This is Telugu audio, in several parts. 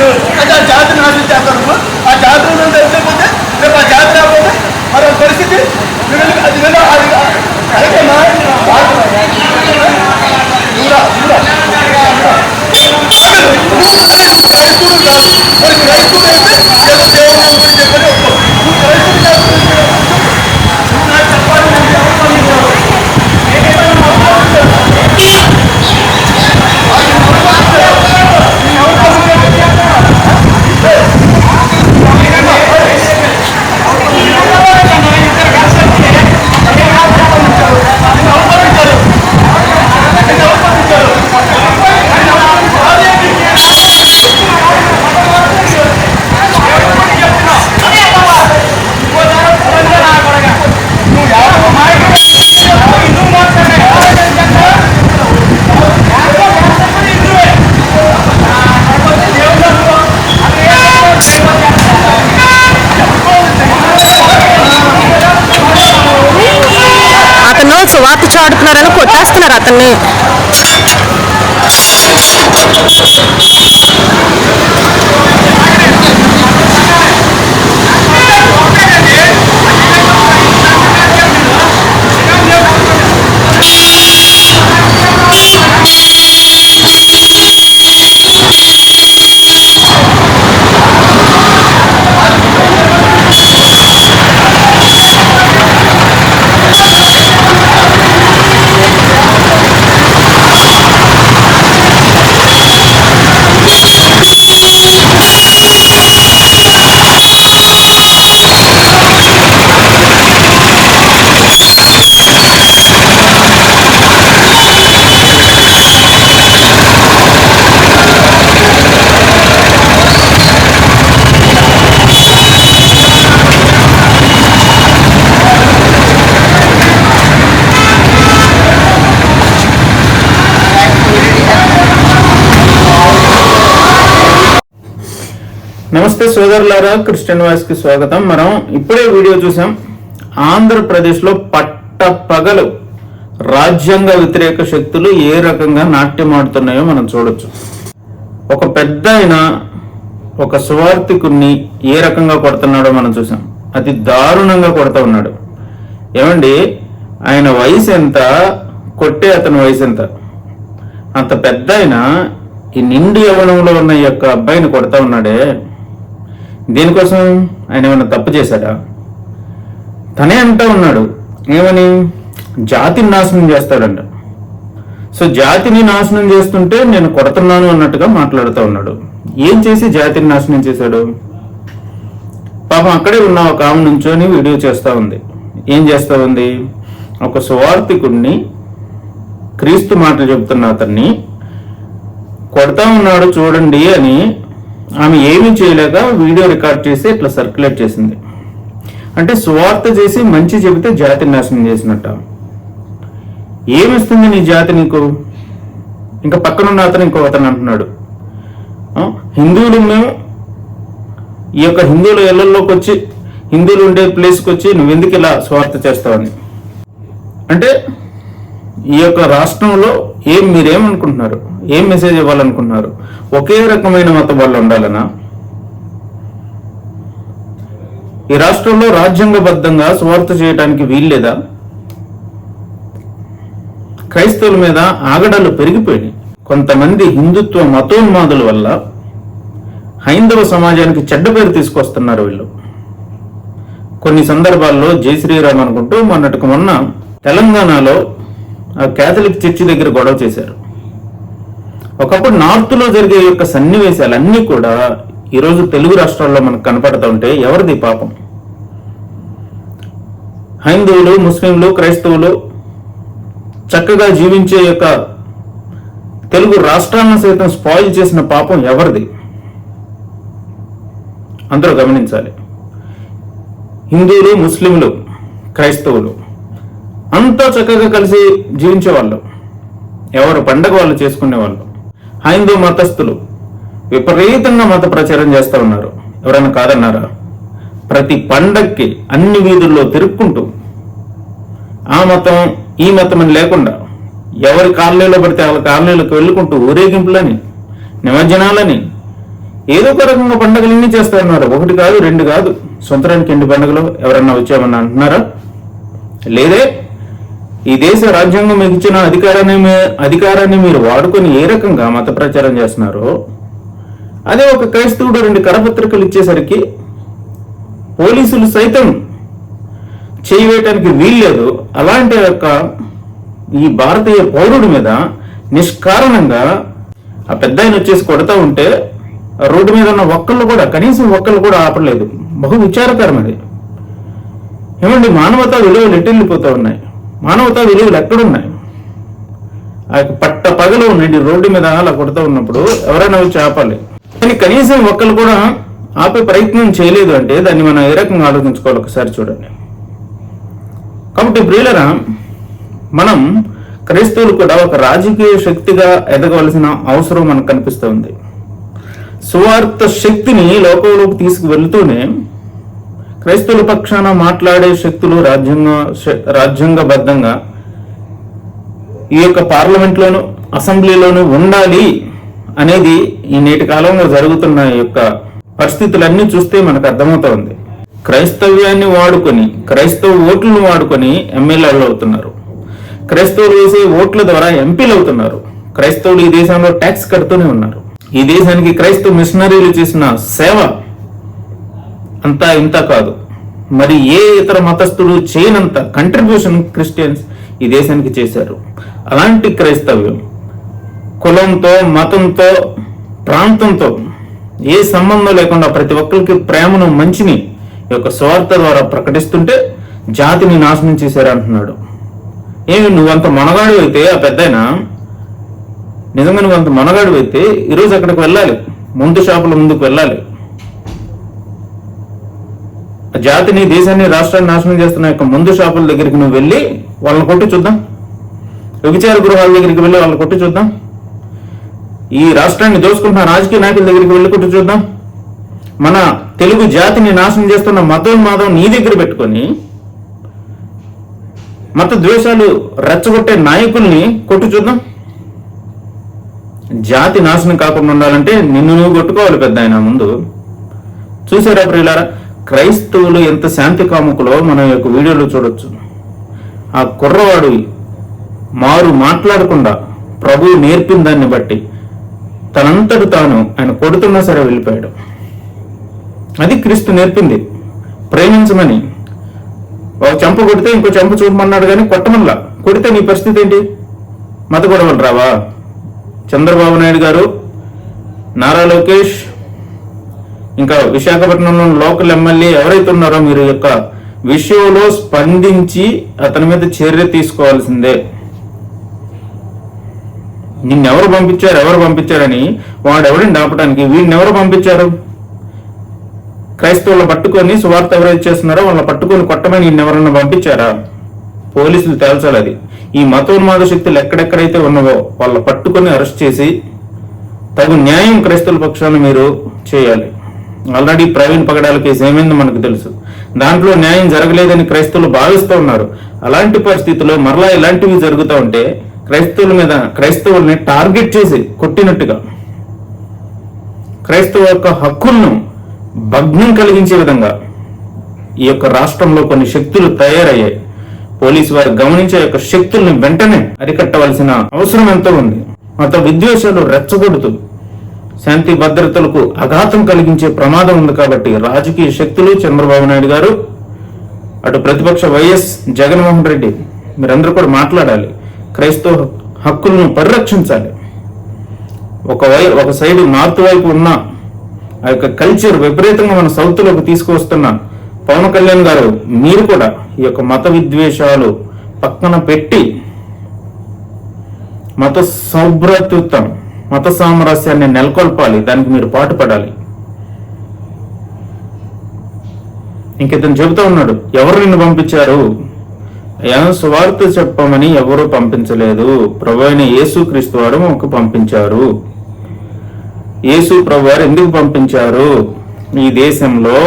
మీరు అంటే ఆ జాతి నాశనం చేస్తారు ఆ జాతర తెలిసిపోతే రేపు ఆ జాతి రాకపోతే మరి పరిస్థితి మీరు అది వెళ్ళి అది అయిపోయినా దూరా రైతు కాదు మరి రైతులు అయితే ఏదో దేవుడు గురించి చెప్పని ఒప్పుకో. నువ్వు రైతులు కాదు నువ్వు నాకు చెప్పాలి నేను ఎవరు పండించాను అతను ఆడుతున్నారని కొట్టేస్తున్నారు అతన్ని. నమస్తే సోదరులారా క్రిస్టియన్ వాయిస్కి స్వాగతం. మనం ఇప్పుడే వీడియో చూసాం. ఆంధ్రప్రదేశ్లో పట్ట పగలు రాజ్యాంగ వ్యతిరేక శక్తులు ఏ రకంగా నాట్యం ఆడుతున్నాయో మనం చూడొచ్చు. ఒక పెద్ద ఆయన ఒక సువార్థికుణ్ణి ఏ రకంగా కొడుతున్నాడో మనం చూసాం. అతి దారుణంగా కొడుతూ ఉన్నాడు. ఏమండి ఆయన వయసు ఎంత? కొట్టే అతని వయసు ఎంత? అంత పెద్ద ఆయన ఈ నిండు యవనంలో ఉన్న యొక్క అబ్బాయిని కొడతా ఉన్నాడే. దీనికోసం ఆయన ఏమైనా తప్పు చేశాడా? తనే అంటా ఉన్నాడు. ఏమని? జాతిని నాశనం చేస్తాడంట. సో జాతిని నాశనం చేస్తుంటే నేను కొడుతున్నాను అన్నట్టుగా మాట్లాడుతూ ఉన్నాడు. ఏం చేసి జాతిని నాశనం చేశాడు? పాపం అక్కడే ఉన్న ఒక ఆమె నుంచొని వీడియో చేస్తూ ఉంది. ఏం చేస్తూ ఉంది? ఒక సువార్థికుడిని క్రీస్తు మాటలు చెబుతున్న అతన్ని కొడతా ఉన్నాడు చూడండి అని ఆమె ఏమీ చేయలేక వీడియో రికార్డ్ చేసి ఇట్లా సర్క్యులేట్ చేసింది. అంటే స్వార్థ చేసి మంచి చెబితే జాతిని నాశనం చేసినట్ట. ఏమిస్తుంది నీ జాతి నీకు? ఇంకా పక్కనున్న అతను ఇంకో అతను అంటున్నాడు. హిందువులు మేము ఈ యొక్క హిందువుల ఇళ్ళలోకి వచ్చి హిందువులు ఉండే ప్లేస్కి వచ్చి నువ్వు ఎందుకు ఇలా స్వార్థ చేస్తావని? అంటే ఈ యొక్క రాష్ట్రంలో ఏం మీరేమనుకుంటున్నారు? ఏం మెసేజ్ ఇవ్వాలనుకున్నారు? ఒకే రకమైన మతం వాళ్ళు ఉండాలనా? ఈ రాష్ట్రంలో రాజ్యాంగబద్ధంగా స్వార్థ చేయడానికి వీల్లేదా? క్రైస్తవుల మీద ఆగడాలు పెరిగిపోయినాయి. కొంతమంది హిందుత్వ మతోన్మాదుల వల్ల హైందవ సమాజానికి చెడ్డ పేరు తీసుకొస్తున్నారు వీళ్ళు. కొన్ని సందర్భాల్లో జై శ్రీరామ్ అనుకుంటూ మొన్నటికి మొన్న తెలంగాణలో ఆ కేథలిక్ చర్చి దగ్గర గొడవ చేశారు. ఒకప్పుడు నార్త్లో జరిగే యొక్క సన్నివేశాలన్నీ కూడా ఈరోజు తెలుగు రాష్ట్రాల్లో మనకు కనపడుతుంటే ఎవరిది పాపం? హైందువులు ముస్లింలు క్రైస్తవులు చక్కగా జీవించే యొక్క తెలుగు రాష్ట్రాలను సైతం స్పాయిల్ చేసిన పాపం ఎవరిది? అందరూ గమనించాలి. హిందువులు ముస్లింలు క్రైస్తవులు అంతా చక్కగా కలిసి జీవించేవాళ్ళు. ఎవరు పండగ వాళ్ళు చేసుకునేవాళ్ళు. హైందూ మతస్థులు విపరీతంగా మత ప్రచారం చేస్తూ ఉన్నారు. ఎవరైనా కాదన్నారా? ప్రతి పండక్కి అన్ని వీధుల్లో తిరుక్కుంటూ ఆ మతం ఈ మతం అని లేకుండా ఎవరి కాలనీలో పడితే వాళ్ళ కాలనీలకు వెళ్ళుకుంటూ ఊరేగింపులని నిమజ్జనాలని ఏదో ఒక రకంగా పండుగలన్నీ చేస్తున్నారు ఒకటి కాదు రెండు కాదు. సొంతరానికి ఎన్ని పండుగలు? ఎవరన్నా వచ్చామని అంటున్నారా? లేదే. ఈ దేశ రాజ్యాంగం మీకు ఇచ్చిన అధికారాన్ని అధికారాన్ని మీరు వాడుకొని ఏ రకంగా మత ప్రచారం చేస్తున్నారో అదే ఒక క్రైస్తవుడు రెండు కరపత్రికలు ఇచ్చేసరికి పోలీసులు సైతం చేయవేయటానికి వీల్లేదు. అలాంటి యొక్క ఈ భారతీయ పౌరుడి మీద నిష్కారణంగా ఆ పెద్ద ఆయన వచ్చేసి కొడతా ఉంటే ఆ రోడ్డు మీద ఉన్న ఒక్కళ్ళు కూడా కనీసం ఒక్కళ్ళు కూడా ఆపలేదు. బహు విచారకరం అది ఏమండి మానవతా విలువలు ఎట్టెళ్ళిపోతూ ఉన్నాయి? మానవతా విలువలు ఎక్కడున్నాయి? ఆ యొక్క పట్ట పగలు ఉండండి రోడ్డు మీద అలా కొడుతూ ఉన్నప్పుడు ఎవరైనా వచ్చి ఆపాలి. కానీ కనీసం ఒక్కరు కూడా ఆపే ప్రయత్నం చేయలేదు అంటే దాన్ని మనం ఏ రకంగా ఆలోచించుకోవాలి ఒకసారి చూడండి. కాబట్టి ప్రియులరా మనం క్రైస్తవులు కూడా ఒక రాజకీయ శక్తిగా ఎదగవలసిన అవసరం మనకు కనిపిస్తుంది. సువార్త శక్తిని లోకంలోకి తీసుకువెళ్తూనే క్రైస్తవుల పక్షాన మాట్లాడే శక్తులు రాజ్యాంగ శ- రాజ్యాంగబద్ధంగా ఈ యొక్క పార్లమెంట్లోను అసెంబ్లీలోను ఉండాలి అనేది ఈ నేటి కాలంలో జరుగుతున్న ఈ యొక్క పరిస్థితులన్నీ చూస్తే మనకు అర్థమవుతోంది. క్రైస్తవ్యాన్ని వాడుకొని క్రైస్తవ ఓట్లను వాడుకొని ఎమ్మెల్యేలు అవుతున్నారు. క్రైస్తవులు వేసే ఓట్ల ద్వారా ఎంపీలు అవుతున్నారు. క్రైస్తవులు ఈ దేశంలో ట్యాక్స్ కడుతూనే ఉన్నారు. ఈ దేశానికి క్రైస్తవ మిషనరీలు చేసిన సేవ అంతా ఇంత కాదు. మరి ఏ ఇతర మతస్థుడు చేయనంత కంట్రిబ్యూషన్ క్రిస్టియన్స్ ఈ దేశానికి చేశారు. అలాంటి క్రైస్తవ్యం కులంతో మతంతో ప్రాంతంతో ఏ సంబంధం లేకుండా ప్రతి ఒక్కరికి ప్రేమను మంచిని ఈ యొక్క స్వార్థ ద్వారా ప్రకటిస్తుంటే జాతిని నాశనం చేశారు అంటున్నాడు. ఏమి నువ్వంత మనగాడు అయితే ఆ పెద్దాయన? నిజంగా నువ్వంత మనగాడు అయితే ఈరోజు అక్కడికి వెళ్ళాలి. ముందు షాపుల ముందుకు వెళ్ళాలి. జాతిని దేశాన్ని రాష్ట్రాన్ని నాశనం చేస్తున్న యొక్క ముందు షాపుల దగ్గరికి నువ్వు వెళ్ళి వాళ్ళని కొట్టి చూద్దాం. వ్యభిచార గృహాల దగ్గరికి వెళ్ళి వాళ్ళని కొట్టి చూద్దాం. ఈ రాష్ట్రాన్ని దోచుకుంటున్న రాజకీయ నాయకుల దగ్గరికి వెళ్ళి కొట్టి చూద్దాం. మన తెలుగు జాతిని నాశనం చేస్తున్న మతోన్మాదం నీ దగ్గర పెట్టుకొని మత ద్వేషాలు రెచ్చగొట్టే నాయకుల్ని కొట్టు చూద్దాం. జాతి నాశనం కాకుండా ఉండాలంటే నిన్ను నువ్వు కొట్టుకోవాలి పెద్ద ఆయన ముందు. చూసారా ప్రియులారా? క్రైస్తవులు ఎంత శాంతి కాముకులో మన యొక్క వీడియోలో చూడొచ్చు. ఆ కుర్రవాడు మారు మాట్లాడకుండా ప్రభువు నేర్పిన దాన్ని బట్టి తనంతటి తాను ఆయన కొడుతున్నా సరే వెళ్ళిపోయాడు. అది క్రీస్తు నేర్పింది. ప్రేమించమని. ఒక చెంప కొడితే ఇంకో చెంప చూపమన్నాడు కానీ కొట్టమల్లా కొడితే నీ పరిస్థితి ఏంటి? మత గొడవలు రావా చంద్రబాబు నాయుడు గారు నారా లోకేష్ ఇంకా విశాఖపట్నంలో లోకల్ ఎమ్మెల్యే ఎవరైతే ఉన్నారో మీరు యొక్క విషయంలో స్పందించి అతని మీద చర్య తీసుకోవాల్సిందే. నిన్నెవరు పంపించారు ఎవరు పంపించారని వాడు ఎవరిని ఆపడానికి వీడిని ఎవరు పంపించారు? క్రైస్తవులు పట్టుకొని సువార్త ఎవరైతే చేస్తున్నారో వాళ్ళని పట్టుకొని కొట్టమని నిన్నెవరన్నా పంపించారా? పోలీసులు తేల్చాలి అది. ఈ మతోన్మాద శక్తులు ఎక్కడెక్కడైతే ఉన్నావో వాళ్ళ పట్టుకొని అరెస్ట్ చేసి తగు న్యాయం క్రైస్తవుల పక్షాన మీరు చేయాలి. ఆల్రెడీ ప్రవీణ్ పగడాల కేసు ఏమైందో మనకు తెలుసు. దాంట్లో న్యాయం జరగలేదని క్రైస్తవులు భావిస్తూ ఉన్నారు. అలాంటి పరిస్థితుల్లో మరలా ఇలాంటివి జరుగుతూ ఉంటే క్రైస్తవుల మీద క్రైస్తవుల్ని టార్గెట్ చేసి కొట్టినట్టుగా క్రైస్తవ యొక్క హక్కులను భగ్నం కలిగించే విధంగా ఈ యొక్క రాష్ట్రంలో కొన్ని శక్తులు తయారయ్యాయి. పోలీసు వారు గమనించే యొక్క శక్తుల్ని వెంటనే అరికట్టవలసిన అవసరం ఎంతో ఉంది. మత విద్వేషాలు రెచ్చగొడుతూ శాంతి భద్రతలకు అఘాతం కలిగించే ప్రమాదం ఉంది కాబట్టి రాజకీయ శక్తులు చంద్రబాబు నాయుడు గారు అటు ప్రతిపక్ష వైఎస్ జగన్మోహన్ రెడ్డి మీరందరూ కూడా మాట్లాడాలి. క్రైస్తవ హక్కులను పరిరక్షించాలి. ఒక వై ఒక సైడ్ నార్త్ వైపు ఉన్న ఆ యొక్క కల్చర్ విపరీతంగా మన సౌత్లోకి తీసుకువస్తున్న పవన్ కళ్యాణ్ గారు మీరు కూడా ఈ యొక్క మత విద్వేషాలు పక్కన పెట్టి మత సౌభ్రతృత్వం మత సామరస్యాన్ని నెలకొల్పాలి దానికి మీరు పాటుపడాలి. ఇంకితను చెబుతూ ఉన్నాడు ఎవరు నిన్ను పంపించారు? అయ్యా సువార్త చెప్పమని ఎవరు పంపించలేదు. ప్రభు అయిన యేసు క్రీస్తు వారు మాకు పంపించారు. యేసు ప్రభు వారు ఎందుకు పంపించారు? ఈ దేశంలో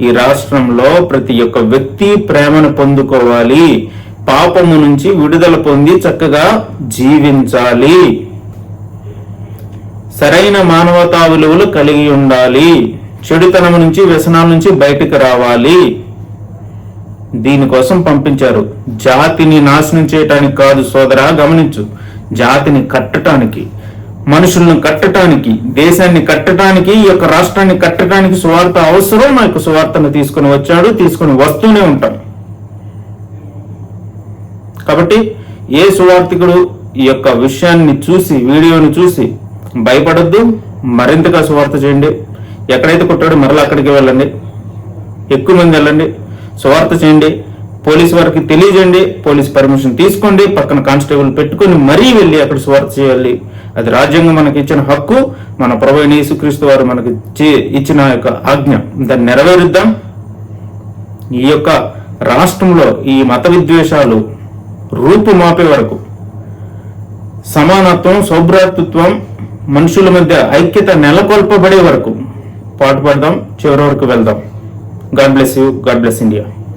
ఈ రాష్ట్రంలో ప్రతి ఒక్క వ్యక్తి ప్రేమను పొందుకోవాలి. పాపము నుంచి విడుదల పొంది చక్కగా జీవించాలి. సరైన మానవతా విలువలు కలిగి ఉండాలి. చెడుతనం నుంచి వ్యసనాల నుంచి బయటకు రావాలి. దీనికోసం పంపించారు. జాతిని నాశనం చేయటానికి కాదు సోదరా గమనించు. జాతిని కట్టటానికి మనుషులను కట్టటానికి దేశాన్ని కట్టటానికి ఈ యొక్క రాష్ట్రాన్ని కట్టడానికి సువార్త అవసరం. ఆ యొక్క సువార్తను తీసుకుని వచ్చాడు తీసుకుని వస్తూనే ఉంటాం కాబట్టి ఏ సువార్థికుడు ఈ యొక్క విషయాన్ని చూసి వీడియోని చూసి భయపడొద్దు మరింతగా సువార్త చేయండి. ఎక్కడైతే కొట్టాడో మరలా అక్కడికి వెళ్ళండి. ఎక్కువ మంది వెళ్ళండి. సువార్త చేయండి. పోలీస్ వారికి తెలియజేయండి. పోలీస్ పర్మిషన్ తీసుకోండి. పక్కన కానిస్టేబుల్ పెట్టుకొని మరీ వెళ్ళి అక్కడ సువార్త చేయాలి. అది రాజ్యాంగం మనకి ఇచ్చిన హక్కు. మన ప్రభు యేసుక్రీస్తు వారు మనకి చే- ఇచ్చిన యొక్క ఆజ్ఞ. దాన్ని నెరవేరుద్దాం. ఈ యొక్క రాష్ట్రంలో ఈ మత విద్వేషాలు రూపుమాపే వరకు సమానత్వం సౌభ్రాతృత్వం మనుషుల మధ్య ఐక్యత నెలకొల్పబడే వరకు పాటుపడదాం చివరి వరకు వెళ్దాం. God bless you. God bless India.